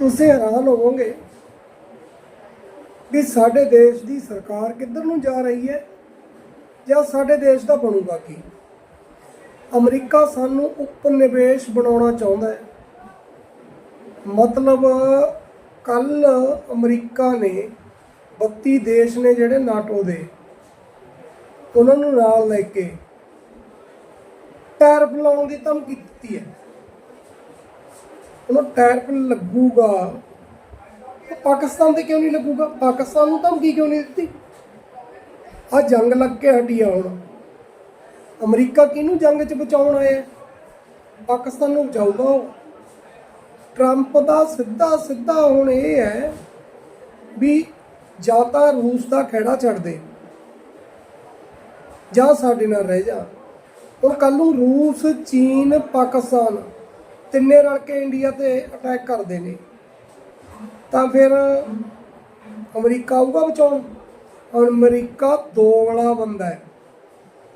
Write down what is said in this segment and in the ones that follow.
ਤੁਸੀਂ ਹੈਰਾਨ ਹੋਵੋਗੇ ਵੀ ਸਾਡੇ ਦੇਸ਼ ਦੀ ਸਰਕਾਰ ਕਿੱਧਰ ਨੂੰ ਜਾ ਰਹੀ ਹੈ ਜਾਂ ਸਾਡੇ ਦੇਸ਼ ਦਾ ਬਣੂਗਾ ਕੀ? ਅਮਰੀਕਾ ਸਾਨੂੰ ਉਪਨਿਵੇਸ਼ ਬਣਾਉਣਾ ਚਾਹੁੰਦਾ ਹੈ। ਮਤਲਬ ਕੱਲ ਅਮਰੀਕਾ ਨੇ 32 ਦੇਸ਼ ਨੇ ਜਿਹੜੇ ਨਾਟੋ ਦੇ, ਉਹਨਾਂ ਨੂੰ ਨਾਲ ਲੈ ਕੇ ਟੈਰਫ ਲਾਉਣ ਦੀ ਧਮਕੀ ਦਿੱਤੀ ਹੈ। ਉਹਨੂੰ ਟੈਰਫ ਲੱਗੂਗਾ। ਪਾਕਿਸਤਾਨ ਤੇ ਕਿਉਂ ਨਹੀਂ ਲੱਗੂਗਾ? ਪਾਕਿਸਤਾਨ ਨੂੰ ਧਮਕੀ ਕਿਉਂ ਨਹੀਂ ਦਿੱਤੀ? ਆ ਜੰਗ ਲੱਗ ਕੇ ਹਟੀ ਆ ਹੁਣ। ਅਮਰੀਕਾ ਕਿਹਨੂੰ ਜੰਗ 'ਚ ਬਚਾਉਣ ਆਇਆ? ਪਾਕਿਸਤਾਨ ਨੂੰ ਬਚਾਊਗਾ ਉਹ। ਟਰੰਪ ਦਾ ਸਿੱਧਾ ਸਿੱਧਾ ਹੁਣ ਇਹ ਹੈ ਵੀ ਜਾਂ ਤਾਂ ਰੂਸ ਦਾ ਖੇੜਾ ਛੱਡ ਦੇ, ਜਾਂ ਸਾਡੇ ਨਾਲ ਰਹਿ ਜਾ। ਹੁਣ ਕੱਲ ਨੂੰ ਰੂਸ, ਚੀਨ, ਪਾਕਿਸਤਾਨ ਤਿੰਨੇ ਰਲ ਕੇ ਇੰਡੀਆ ਤੇ ਅਟੈਕ ਕਰਦੇ ਨੇ। ਤਾਂ ਫਿਰ ਅਮਰੀਕਾ ਆਊਗਾ ਬਚਾਉਣ? ਹੁਣ ਅਮਰੀਕਾ ਦੋਗਲਾ ਬੰਦਾ ਹੈ।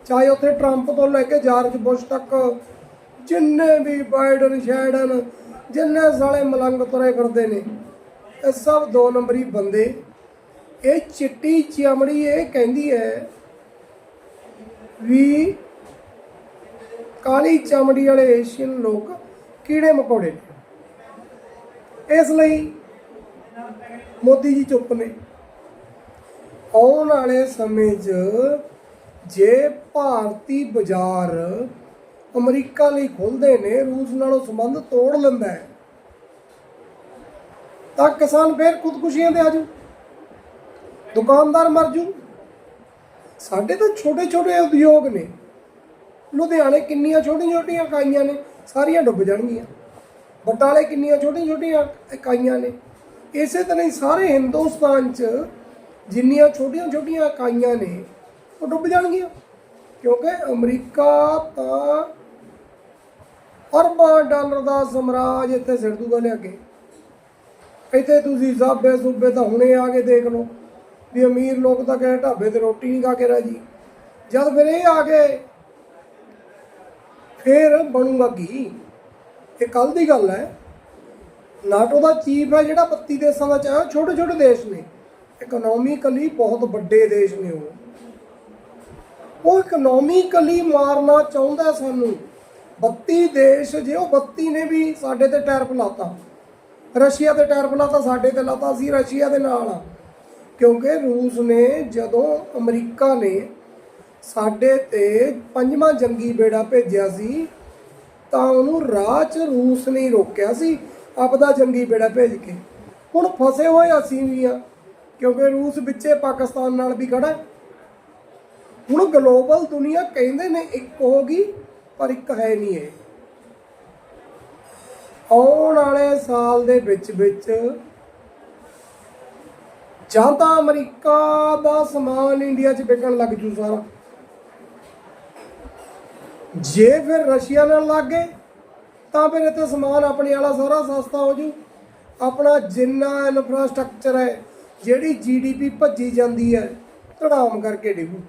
ਚਾਹੇ ਉੱਥੇ ਟਰੰਪ ਤੋਂ ਲੈ ਕੇ ਜਾਰਜ ਬੁਸ਼ ਤੱਕ ਜਿੰਨੇ ਵੀ ਬਾਈਡਨ ਸ਼ੈਡਨ ਜਿੰਨੇ ਸਾਲੇ ਮਲੰਗ ਤੁਰੇ ਫਿਰਦੇ ਨੇ, ਇਹ ਸਭ ਦੋ ਨੰਬਰੀ ਬੰਦੇ। ਇਹ ਚਿੱਟੀ ਚਮੜੀ ਇਹ ਕਹਿੰਦੀ ਹੈ ਵੀ ਕਾਲੀ ਚਮੜੀ ਵਾਲੇ ਏਸ਼ੀਅਨ ਲੋਕ ਕੀੜੇ ਮਕੌੜੇ। ਨੇ ਇਸ ਲਈ ਮੋਦੀ ਜੀ ਚੁੱਪ ਨੇ। ਆਉਣ ਵਾਲੇ ਸਮੇਂ 'ਚ ਜੇ ਭਾਰਤੀ ਬਾਜ਼ਾਰ ਅਮਰੀਕਾ ਲਈ ਖੁੱਲਦੇ ਨੇ, ਰੂਸ ਨਾਲੋਂ ਸੰਬੰਧ ਤੋੜ ਲੈਂਦਾ ਹੈ, ਤਾਂ ਕਿਸਾਨ ਫੇਰ ਖੁਦਕੁਸ਼ੀਆਂ ਦੇ ਆਜੂ ਦੁਕਾਨਦਾਰ ਮਰ ਜੂ ਸਾਡੇ ਤਾਂ ਛੋਟੇ ਛੋਟੇ ਉਦਯੋਗ ਨੇ। ਲੁਧਿਆਣੇ ਕਿੰਨੀਆਂ ਛੋਟੀਆਂ ਛੋਟੀਆਂ ਇਕਾਈਆਂ ਨੇ। ਸਾਰੀਆਂ ਡੁੱਬ ਜਾਣਗੀਆਂ। ਬਟਾਲੇ ਕਿੰਨੀਆਂ ਛੋਟੀਆਂ ਛੋਟੀਆਂ ਇਕਾਈਆਂ ਨੇ। ਇਸੇ ਤਰ੍ਹਾਂ ਹੀ ਸਾਰੇ ਹਿੰਦੁਸਤਾਨ 'ਚ ਜਿੰਨੀਆਂ ਛੋਟੀਆਂ ਛੋਟੀਆਂ ਇਕਾਈਆਂ ਨੇ, ਉਹ ਡੁੱਬ ਜਾਣਗੀਆਂ। ਕਿਉਂਕਿ ਅਮਰੀਕਾ ਤਾਂ ਅਰਬਾਂ ਡਾਲਰ ਦਾ ਸਮਰਾਜ ਇੱਥੇ ਸਿਰ ਦੂਗਾ ਲਿਆ ਕੇ। ਇੱਥੇ ਤੁਸੀਂ ਸਾਬੇ ਸੂਬੇ ਤਾਂ ਹੁਣੇ ਆ ਕੇ ਦੇਖ ਲਓ, ਵੀ ਅਮੀਰ ਲੋਕ ਤਾਂ ਕਹੇ ਢਾਬੇ ਤੇ ਰੋਟੀ ਨਹੀਂ ਖਾ ਕੇ ਰਾਜੀ। ਜਦ ਫਿਰ ਇਹ ਆ ਗਏ ਫਿਰ ਬਣੂਗਾ ਕੀ? ਇਹ ਕੱਲ ਦੀ ਗੱਲ ਹੈ। ਨਾਟੋ ਦਾ ਚੀਫ ਹੈ ਜਿਹੜਾ 32 ਦੇਸ਼ਾਂ ਦਾ ਚਾਹ ਛੋਟੇ ਛੋਟੇ ਦੇਸ਼ ਨੇ। ਇਕਨੋਮਿਕਲੀ ਬਹੁਤ ਵੱਡੇ ਦੇਸ਼ ਨੇ ਉਹ। ਉਹ ਇਕਨੋਮਿਕਲੀ ਮਾਰਨਾ ਚਾਹੁੰਦਾ ਸਾਨੂੰ। 32 ਦੇਸ਼, ਜੇ ਉਹ 32 ਨੇ ਵੀ ਸਾਡੇ ਤੇ ਟੈਰਫ ਲਾਤਾ ਰਸ਼ੀਆ ਤੇ ਟੈਰਫ ਲਾਤਾ ਸਾਡੇ ਤੇ ਲਾਤਾ, ਅਸੀਂ ਰਸ਼ੀਆ ਦੇ ਨਾਲ ਆ। ਕਿਉਂਕਿ ਰੂਸ ਨੇ ਜਦੋਂ ਅਮਰੀਕਾ ਨੇ ਸਾਡੇ ਤੇ ਪੰਜਵਾਂ ਜੰਗੀ ਬੇੜਾ ਭੇਜਿਆ ਸੀ, ਤਾਂ ਉਹਨੂੰ ਰਾਹ 'ਚ ਰੂਸ ਨੇ ਰੋਕਿਆ ਸੀ ਆਪਦਾ ਜੰਗੀ ਬੇੜਾ ਭੇਜ ਕੇ। ਹੁਣ ਫਸੇ ਹੋਏ ਅਸੀਂ ਵੀ ਆ, ਕਿਉਂਕਿ ਰੂਸ ਵਿੱਚੇ ਪਾਕਿਸਤਾਨ ਨਾਲ ਵੀ ਖੜਾ ਹੁਣ ਗਲੋਬਲ ਦੁਨੀਆ ਕਹਿੰਦੇ ਨੇ ਇੱਕ ਹੋਗੀ ਪਰ ਇੱਕ ਹੈ ਨਹੀਂ ਇਹ। ਆਉਣ ਵਾਲੇ ਸਾਲ ਦੇ ਵਿੱਚ ਵਿੱਚ ਜਾਂ ਤਾਂ ਅਮਰੀਕਾ ਦਾ ਸਮਾਨ ਇੰਡੀਆ 'ਚ ਵਿਕਣ ਲੱਗ ਜੂ ਸਾਰਾ। ਜੇ ਫਿਰ ਰਸ਼ੀਆ ਨਾਲ ਲੱਗ ਗਏ, ਤਾਂ ਫਿਰ ਇੱਥੇ ਸਮਾਨ ਆਪਣੇ ਵਾਲਾ ਸਾਰਾ ਸਸਤਾ ਹੋ ਜੂ। ਆਪਣਾ ਜਿੰਨਾ ਇਨਫਰਾਸਟ੍ਰਕਚਰ ਹੈ, ਜਿਹੜੀ ਜੀਡੀਪੀ ਭੱਜੀ ਜਾਂਦੀ ਹੈ, ਧੜਾਮ ਕਰਕੇ ਡਿੱਗੂ।